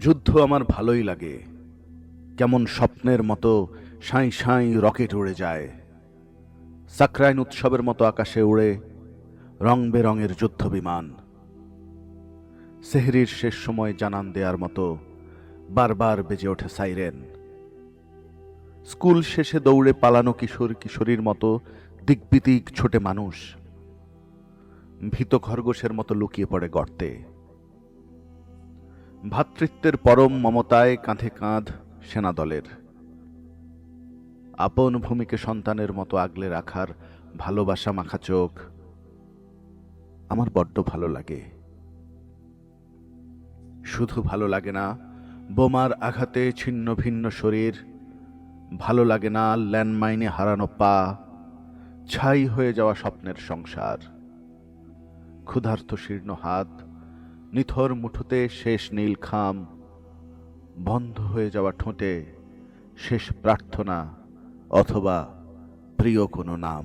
যুদ্ধ আমার ভালোই লাগে। কেমন স্বপ্নের মতো সাঁই সাঁই রকেট উড়ে যায়। সাকরাইন উৎসবের মতো আকাশে উড়ে রং বেরঙের যুদ্ধ বিমান। সেহরির শেষ সময় জানান দেওয়ার মতো বারবার বেজে ওঠে সাইরেন। স্কুল শেষে দৌড়ে পালানো কিশোর কিশোরীর মতো দিকবিদিক ছোটে মানুষ। ভীত খরগোশের মতো লুকিয়ে পড়ে গর্তে। ভ্রাতৃত্বের পরম মমতায় কাঁধে কাঁধ সেনাদলের। আপন ভূমিকে সন্তানের মতো আগলে রাখার ভালোবাসা মাখা চোখ আমার বড্ড ভালো লাগে। শুধু ভালো লাগে না, বোমার আঘাতে ছিন্ন ভিন্ন শরীর, ভালো লাগে না ল্যান্ডমাইনে হারানো পা, ছাই হয়ে যাওয়া স্বপ্নের সংসার, ক্ষুধার্ত শীর্ণ হাত নিথর মুঠোতে শেষ নীল খাম, বন্ধ হয়ে যাওয়া ঠোঁটে শেষ প্রার্থনা অথবা প্রিয় কোনো নাম।